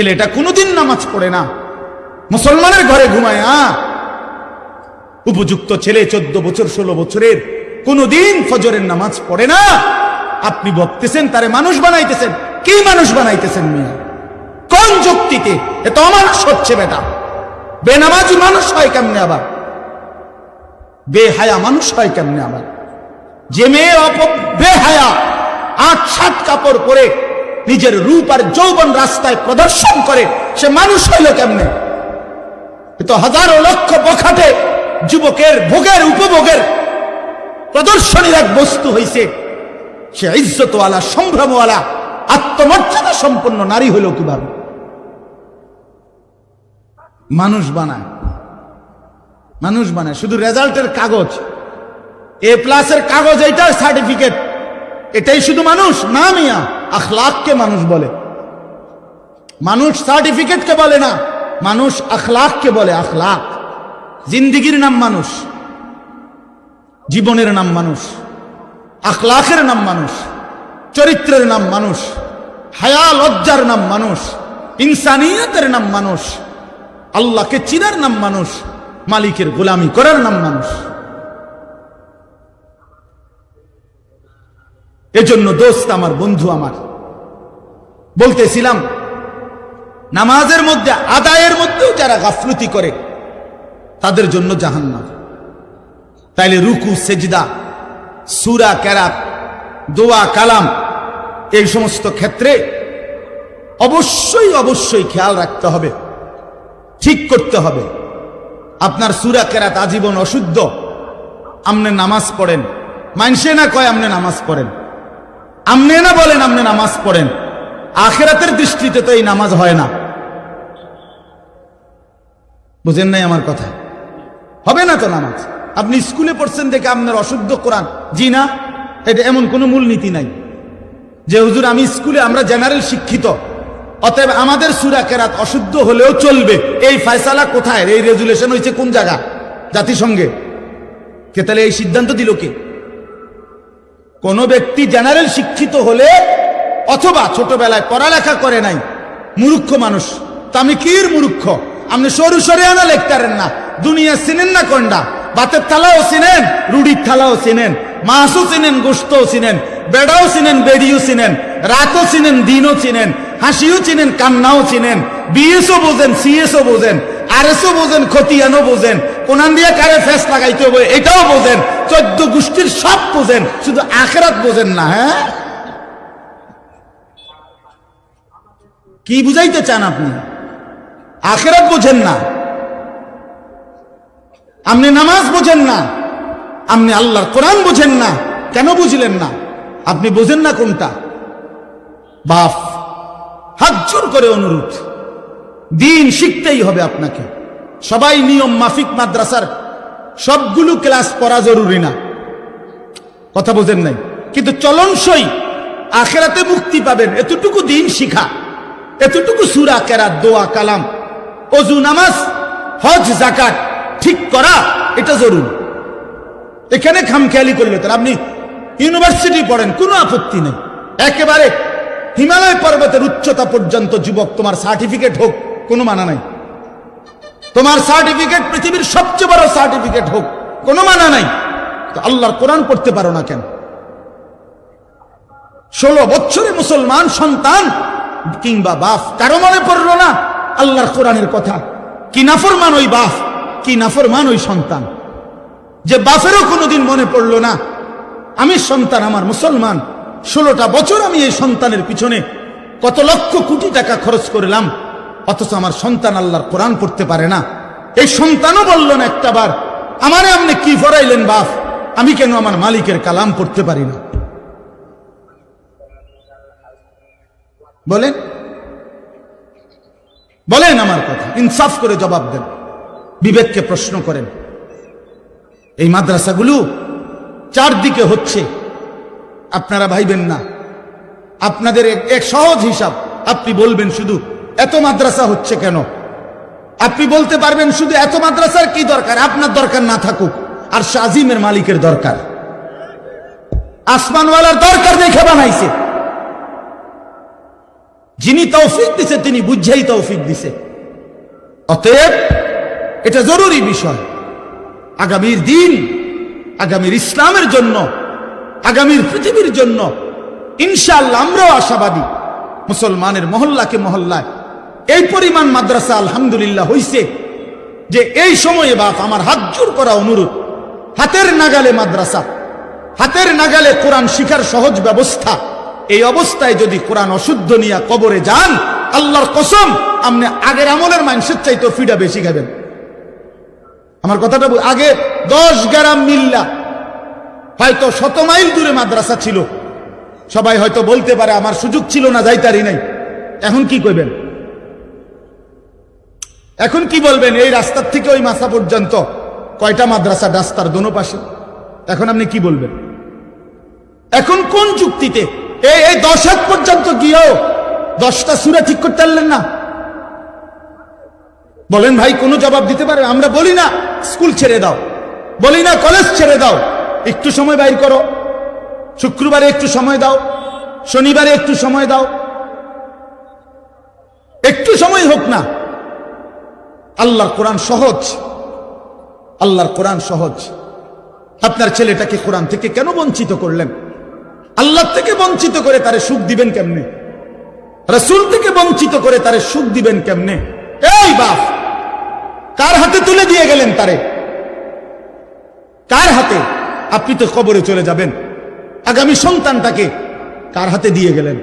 ছেলেটা কোনোদিন নামাজ পড়ে না। মুসলমানের ঘরে ঘুমায়, আ। উপযুক্ত ছেলে চোদ্দ বছর, ষোলো বছরের, কোনোদিন ফজরের নামাজ পড়ে না। আপনি বকতেছেন, তারে মানুষ বানাইতেছেন। কি মানুষ বানাইতেছেন মিয়া? কোন যুক্তিতে? এ তো অমানুষ হচ্ছে বেটা। বেনামাজি মানুষ হয় কেমনে আবার? বেহায়া মানুষ হয় কেমনে আবার? যে মেয়ে অপ বেহায়া আট সাত কাপড় পরে নিজের রূপ আর যৌবন রাস্তায় প্রদর্শন করে, সে মানুষ হইল কেমনে? তো হাজারো লক্ষ বখাটে যুবকের ভোগের, উপভোগের প্রদর্শনীর এক বস্তু হইছে, সে ইজ্জতওয়ালা, সম্ভ্রমওয়ালা, আত্মমর্যাদা সম্পন্ন নারী হইল কীভাবে? মানুষ বানায়। মানুষ বানায়। শুধু রেজাল্টের কাগজ। এ প্লাসের কাগজ, এইটার সার্টিফিকেট। এটাই শুধু মানুষ? না মিয়া। আখলাককে মানুষ বলে। মানুষ সার্টিফিকেটকে বলে না, মানুষ আখলাককে বলে, আখলাক। জিন্দিগির নাম মানুষ, জীবনের নাম মানুষ, আখলাকের নাম মানুষ, চরিত্রের নাম মানুষ, হায়া, লজ্জার নাম মানুষ, ইনসানিয়তের নাম মানুষ, আল্লাহকে চিনার নাম মানুষ, মালিকের গোলামি করার নাম মানুষ। এজন্য দোস্ত আমার, বন্ধু আমার। বলতেছিলাম, নামাজের মধ্যে, আদায়ের মধ্যেও যারা গাফলতি করে, তাদের জন্য জাহান্নাম। তাইলে রুকু, সেজদা, সুরা ক্যারাত দোয়া, কালাম, এই সমস্ত ক্ষেত্রে অবশ্যই অবশ্যই খেয়াল রাখতে হবে, ঠিক করতে হবে। আপনার সুরা, কেরাত আজীবন অশুদ্ধ, আমনে নামাজ পড়েন। মানসে না কয় আমনে নামাজ পড়েন। আমনে না বলেন, আমনে নামাজ পড়েন। আখেরাতের দৃষ্টিতে তো এই নামাজ হয় না। বুঝেন নাই আমার কথা? হবে না তো নামাজ? আপনি স্কুলে পড়ছেন দেখে আপনার অশুদ্ধ কোরআন। জি না, এটা এমন কোনো মূলনীতি নাই। যে হুজুর, আমি স্কুলে, আমরা জেনারেল শিক্ষিত। অতএব আমাদের সুরা কেরাত অশুদ্ধ হলেও চলবে। এই ফয়সালা কোথায়? এই রেজুলেশন হয়েছে কোন জায়গা? জাতিসংঘে। কে তাহলে এই সিদ্ধান্ত দিল কে? কোন ব্যক্তি জেনারেল শিক্ষিত হলে অথবা ছোটবেলায় পড়ালেখা করে নাই, মূর্খ মানুষ তা আমি কির মূর্খ, আপনি সরু সরে আনা লেখতারেন না, দুনিয়া চিনেন না কন্ডা, বাতের থালাও চিনেন, রুডির থালাও চিনেন, মাছও চিনেন গোস্তও চিনেন, বেড়াও চিনেন, বেড়িও চিনেন, রাতও চিনেন, দিনও চিনেন, হাসিও চিনেন, কান্নাও চিনেন, বিএসও বোঝেন, সিএসও বোঝেন, আরএসও বোঝেন, খতিয়ানও বোঝেন কোনান দিয়ে কারে ফেস লাগাইতে হবে, এটাও বোঝেন। চোদ্দ গোষ্ঠীর সব বোঝেন, শুধু আখেরাত বোঝেন না হ্যাঁ? কি বুঝাইতে চান আপনি? আখেরাত বোঝেন না। আপনি নামাজ বোঝেন না। আপনি আল্লাহর কোরআন বোঝেন না। কেন বুঝলেন না? আপনি বোঝেন না কোনটা? বাপ হাত জোর করে অনুরোধ। দিন শিখতেই হবে আপনাকে। সবাই নিয়ম মাফিক মাদ্রাসার, সবগুলো ক্লাস পড়া জরুরি না। কথা বোঝেন নাই? কিন্তু চলনসই আখেরাতে মুক্তি পাবেন। এতটুকু দিন শিখা, এতটুকু সুরা, কেরাত, দোয়া, কালাম, অজু, নামাজ, হজ জাকাত ঠিক করা, এটা জরুরি। এখানে খামখেয়ালি করলে তাহলে আপনি ইউনিভার্সিটি পড়েন, কোনো আপত্তি নেই। একেবারে হিমালয় পর্বতের উচ্চতা পর্যন্ত যুবক, তোমার সার্টিফিকেট হোক, কোনো মানা নাই। তোমার সার্টিফিকেট পৃথিবীর সবচেয়ে বড় সার্টিফিকেট হোক, কোনো মানা নাই। তো আল্লাহর কোরআন পড়তে পারো না কেন? ষোলো বছরে মুসলমান সন্তান কিংবা বাপ, কারও মনে পড়ল না আল্লাহর কোরআনের কথা। কি নাফরমান ওই বাপ, কি নাফরমান ওই সন্তান। যে বাপেরও কোনোদিন মনে পড়ল না, আমি সন্তান আমার মুসলমান, ষোলোটা বছর আমি এই সন্তানের পিছনে কত লক্ষ কোটি টাকা খরচ করলাম। অথচ আমার সন্তান আল্লাহর কোরআন পড়তে পারে না। এই সন্তানও বলল না একটা বার আমারে আপনি কি ফরাইলেন বাপ? আমি কেন আমার মালিকের কালাম পড়তে পারি না? বলেন। বলেন আমার কথা, ইনসাফ করে জবাব দেন, বিবেককে প্রশ্ন করেন। এই মাদ্রাসাগুলো চারদিকে হচ্ছে, আপনারা ভাইবেন না। আপনাদের এক- এক সহজ হিসাব, আপনি বলবেন শুধু এত মাদ্রাসা হচ্ছে কেন? আপনি বলতে পারবেন শুধু এত মাদ্রাসার কি দরকার? আপনার দরকার না থাকুক। আর শাজিমের মালিকের দরকার। আসমানওয়ালার দরকার দেখে বানাইছে। যিনি তৌফিক দিছে, তিনি বুঝেই তৌফিক দিছে। অতএব, এটা জরুরি বিষয়। আগামীর দিন, আগামীর ইসলামের জন্য, আগামীর পৃথিবীর জন্য, ইনশাআল্লাহ আমরাও আশাবাদী। মুসলমানের মহল্লাকে মহল্লায় এই পরিমাণ মাদ্রাসা আলহামদুলিল্লাহ হইছে যে এই সময়ে বাপ আমার হাত জোর করা অনুরোধ। হাতের নাগালে মাদ্রাসা, হাতের নাগালে কোরআন শিখার সহজ ব্যবস্থা। এই অবস্থায় যদি কোরআন অশুদ্ধ নিয়ে কবরে যান, আল্লাহর কসম, আপনি আগের আমলের মানুষের চাইতে ফিডা বেশি খাবেন। আমার কথাটা আগে দশ গ্রাম মিল্লা, হয়তো শত মাইল দূরে মাদ্রাসা ছিল। সবাই হয়তো বলতে পারে, আমার সুযোগ ছিল না, যাইতারি নাই। এখন কি করবেন এখন কি বলবেন? এই রাস্তার থেকে ওই মাসা পর্যন্ত কয়টা মাদ্রাসা, রাস্তার দোনো পাশে? এখন আপনি কি বলবেন? এখন কোন যুক্তিতে? এই এই দশ হাত পর্যন্ত গিয়েও দশটা সুরা ঠিক করতে পারলেন না? বলেন ভাই, কোনো জবাব দিতে পারে? আমরা বলি না, স্কুল ছেড়ে দাও। বলি না, কলেজ ছেড়ে দাও। একটু সময় বাইর করো। শুক্রবারে একটু সময় দাও। শনিবারে একটু সময় দাও। একটু সময় হোক না। আল্লাহর কোরআন সহজ? আল্লাহর কোরআন সহজ। আপনার ছেলেটাকে কোরআন থেকে কেন বঞ্চিত করলেন? আল্লাহ থেকে বঞ্চিত করে তারে সুখ দিবেন কেমনে? রসুল থেকে বঞ্চিত করে তারে সুখ দিবেন কেমনে? এই বাপ, কার হাতে তুলে দিয়ে গেলেন তারে? কার হাতে? আপনি তো কবরে চলে যাবেন। আগামী সন্তানটাকে কার হাতে দিয়ে গেলেন?